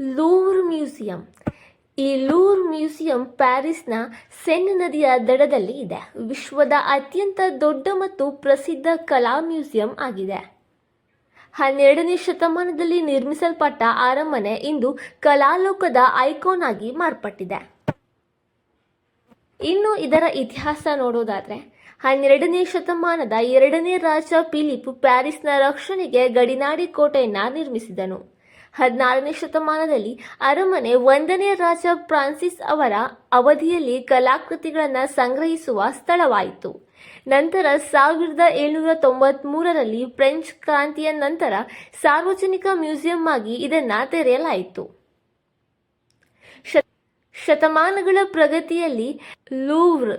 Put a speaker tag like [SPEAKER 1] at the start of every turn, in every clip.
[SPEAKER 1] Louvre museum. ಈ Louvre museum ಪ್ಯಾರಿಸ್ನ Seine ನದಿಯ ದಡದಲ್ಲಿ ಇದೆ. ವಿಶ್ವದ ಅತ್ಯಂತ ದೊಡ್ಡ ಮತ್ತು ಪ್ರಸಿದ್ಧ ಕಲಾ ಮ್ಯೂಸಿಯಂ ಆಗಿದೆ. ಹನ್ನೆರಡನೇ ಶತಮಾನದಲ್ಲಿ ನಿರ್ಮಿಸಲ್ಪಟ್ಟ ಅರಮನೆ ಇಂದು ಕಲಾಲೋಕದ ಐಕಾನ್ ಆಗಿ ಮಾರ್ಪಟ್ಟಿದೆ. ಇನ್ನು ಇದರ ಇತಿಹಾಸ ನೋಡೋದಾದರೆ, ಹನ್ನೆರಡನೇ ಶತಮಾನದ ಎರಡನೇ ರಾಜ ಫಿಲಿಪ್ ಪ್ಯಾರಿಸ್ನ ರಕ್ಷಣೆಗೆ ಗಡಿನಾಡಿ ಕೋಟೆಯನ್ನು ನಿರ್ಮಿಸಿದನು. ಹದಿನಾರನೇ ಶತಮಾನದಲ್ಲಿ ಅರಮನೆ ಒಂದನೇ ರಾಜ ಫ್ರಾನ್ಸಿಸ್ ಅವರ ಅವಧಿಯಲ್ಲಿ ಕಲಾಕೃತಿಗಳನ್ನು ಸಂಗ್ರಹಿಸುವ ಸ್ಥಳವಾಯಿತು. ನಂತರ ಸಾವಿರದ ಏಳುನೂರ ತೊಂಬತ್ಮೂರರಲ್ಲಿ ಫ್ರೆಂಚ್ ಕ್ರಾಂತಿಯ ನಂತರ ಸಾರ್ವಜನಿಕ ಮ್ಯೂಸಿಯಂ ಆಗಿ ಇದನ್ನು ತೆರೆಯಲಾಯಿತು. ಶತಮಾನಗಳ ಪ್ರಗತಿಯಲ್ಲಿ ಲೂವ್ರ್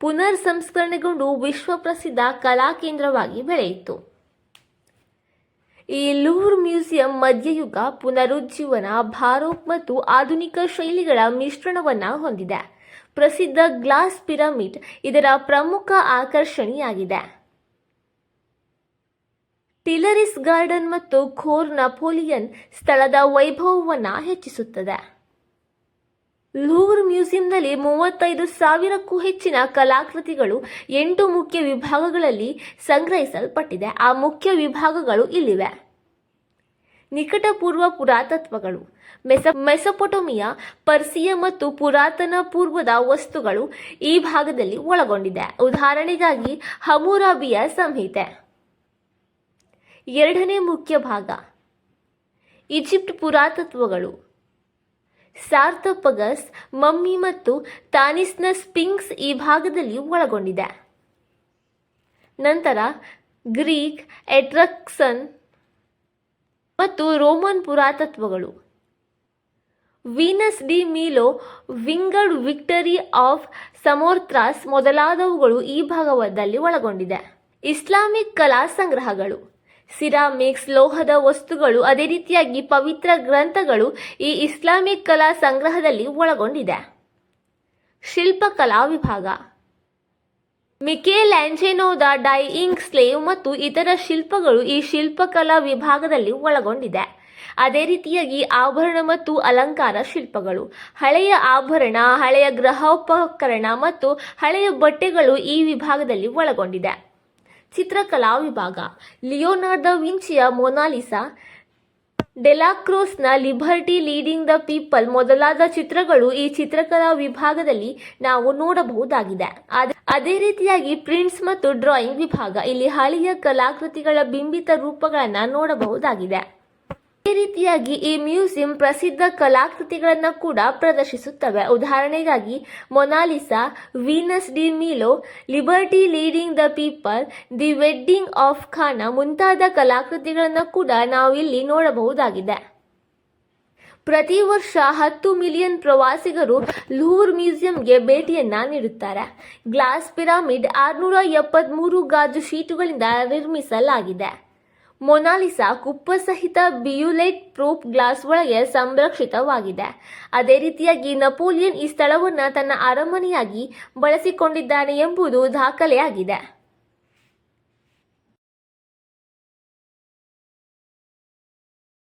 [SPEAKER 1] ಪುನರ್ ಸಂಸ್ಕರಣೆಗೊಂಡು ವಿಶ್ವ ಪ್ರಸಿದ್ಧ ಕಲಾ ಕೇಂದ್ರವಾಗಿ ಬೆಳೆಯಿತು. ಈ ಲೂರ್ ಮ್ಯೂಸಿಯಂ ಮಧ್ಯಯುಗ ಪುನರುಜ್ಜೀವನ, ಭಾರೋಕ್ ಮತ್ತು ಆಧುನಿಕ ಶೈಲಿಗಳ ಮಿಶ್ರಣವನ್ನ ಹೊಂದಿದೆ. ಪ್ರಸಿದ್ಧ ಗ್ಲಾಸ್ ಪಿರಮಿಡ್ ಇದರ ಪ್ರಮುಖ ಆಕರ್ಷಣೆಯಾಗಿದೆ. ಟಿಲರಿಸ್ ಗಾರ್ಡನ್ ಮತ್ತು ಖೋರ್ ನಪೋಲಿಯನ್ ಸ್ಥಳದ ವೈಭವವನ್ನು ಹೆಚ್ಚಿಸುತ್ತದೆ. ಲೂರ್ ಮ್ಯೂಸಿಯಂನಲ್ಲಿ ಮೂವತ್ತೈದು ಸಾವಿರಕ್ಕೂ ಹೆಚ್ಚಿನ ಕಲಾಕೃತಿಗಳು ಎಂಟು ಮುಖ್ಯ ವಿಭಾಗಗಳಲ್ಲಿ ಸಂಗ್ರಹಿಸಲ್ಪಟ್ಟಿದೆ. ಆ ಮುಖ್ಯ ವಿಭಾಗಗಳು ಇಲ್ಲಿವೆ. ನಿಕಟಪೂರ್ವ ಪುರಾತತ್ವಗಳು. ಮೆಸ, ಮೆಸೊಪೊಟೋಮಿಯಾ, ಪರ್ಸಿಯ ಮತ್ತು ಪುರಾತನ ಪೂರ್ವದ ವಸ್ತುಗಳು ಈ ಭಾಗದಲ್ಲಿ ಒಳಗೊಂಡಿದೆ. ಉದಾಹರಣೆಗಾಗಿ, ಹಮೂರಾಬಿಯ ಸಂಹಿತೆ. ಎರಡನೇ ಮುಖ್ಯ ಭಾಗ. ಈಜಿಪ್ಟ್ ಪುರಾತತ್ವಗಳು. ಸಾರ್ಥಪಗಸ್, ಮಮ್ಮಿ ಮತ್ತು ತಾನಿಸ್ನ ಸ್ಪಿಂಕ್ಸ್ ಈ ಭಾಗದಲ್ಲಿ ಒಳಗೊಂಡಿದೆ. ನಂತರ ಗ್ರೀಕ್ ಎಟ್ರಕ್ಸನ್ ಮತ್ತು Roman ಪುರಾತತ್ವಗಳು. Venus de Milo Winged Victory of Samothrace ಮೊದಲಾದವುಗಳು ಈ ಭಾಗದಲ್ಲಿ ಒಳಗೊಂಡಿದೆ. ಇಸ್ಲಾಮಿಕ್ ಕಲಾ ಸಂಗ್ರಹಗಳು. ಸಿರಾಮಿಕ್ಸ್, ಲೋಹದ ವಸ್ತುಗಳು, ಅದೇ ರೀತಿಯಾಗಿ ಪವಿತ್ರ ಗ್ರಂಥಗಳು ಈ ಇಸ್ಲಾಮಿಕ್ ಕಲಾ ಸಂಗ್ರಹದಲ್ಲಿ ಒಳಗೊಂಡಿದೆ. ಶಿಲ್ಪಕಲಾ ವಿಭಾಗ. ಮಿಕೇಲ್ ಆಂಜೆನೋದ ಡೈಯಿಂಗ್ ಸ್ಲೇವ್ ಮತ್ತು ಇತರ ಶಿಲ್ಪಗಳು ಈ ಶಿಲ್ಪಕಲಾ ವಿಭಾಗದಲ್ಲಿ ಒಳಗೊಂಡಿದೆ. ಅದೇ ರೀತಿಯಾಗಿ ಆಭರಣ ಮತ್ತು ಅಲಂಕಾರ ಶಿಲ್ಪಗಳು. ಹಳೆಯ ಆಭರಣ, ಹಳೆಯ ಗೃಹೋಪಕರಣ ಮತ್ತು ಹಳೆಯ ಬಟ್ಟೆಗಳು ಈ ವಿಭಾಗದಲ್ಲಿ ಒಳಗೊಂಡಿದೆ. ಚಿತ್ರಕಲಾ ವಿಭಾಗ. ಲಿಯೋನಾರ್ದ ವಿಂಚಿಯ ಮೊನಾಲಿಸಾ ಡೆಲಾಕ್ರೋಸ್ನ ಲಿಬರ್ಟಿ ಲೀಡಿಂಗ್ ದ ಪೀಪಲ್ ಮೊದಲಾದ ಚಿತ್ರಗಳು ಈ ಚಿತ್ರಕಲಾ ವಿಭಾಗದಲ್ಲಿ ನಾವು ನೋಡಬಹುದಾಗಿದೆ. ಅದ್- ರೀತಿಯಾಗಿ ಪ್ರಿಂಟ್ಸ್ ಮತ್ತು ಡ್ರಾಯಿಂಗ್ ವಿಭಾಗ ಇಲ್ಲಿ ಹಳೆಯ ಕಲಾಕೃತಿಗಳ ಬಿಂಬಿತ ರೂಪಗಳನ್ನು ನೋಡಬಹುದಾಗಿದೆ. ಅದೇ ರೀತಿಯಾಗಿ ಈ ಮ್ಯೂಸಿಯಂ ಪ್ರಸಿದ್ಧ ಕಲಾಕೃತಿಗಳನ್ನು ಕೂಡ ಪ್ರದರ್ಶಿಸುತ್ತವೆ. ಉದಾಹರಣೆಗಾಗಿ Mona Lisa, Venus de Milo, Liberty Leading the People, the Wedding of Cana ಮುಂತಾದ ಕಲಾಕೃತಿಗಳನ್ನು ಕೂಡ ನಾವು ಇಲ್ಲಿ ನೋಡಬಹುದಾಗಿದೆ. ಪ್ರತಿ ವರ್ಷ ಹತ್ತು ಮಿಲಿಯನ್ ಪ್ರವಾಸಿಗರು ಲೂರ್ ಮ್ಯೂಸಿಯಂಗೆ ಭೇಟಿಯನ್ನ ನೀಡುತ್ತಾರೆ. ಗ್ಲಾಸ್ ಪಿರಾಮಿಡ್ ಆರುನೂರ ಎಪ್ಪತ್ಮೂರು ಗಾಜು ಶೀಟುಗಳಿಂದ ನಿರ್ಮಿಸಲಾಗಿದೆ. ಮೊನಾಲಿಸಾ ಕುಪ್ಪಸಹಿತ ಬಿಯುಲೈಟ್ ಪ್ರೂಫ್ ಗ್ಲಾಸ್ ಒಳಗೆ ಸಂರಕ್ಷಿತವಾಗಿದೆ. ಅದೇ ರೀತಿಯಾಗಿ ನಪೋಲಿಯನ್ ಈ ಸ್ಥಳವನ್ನು ತನ್ನ ಅರಮನೆಯಾಗಿ ಬಳಸಿಕೊಂಡಿದ್ದಾನೆ ಎಂಬುದು ದಾಖಲೆಯಾಗಿದೆ.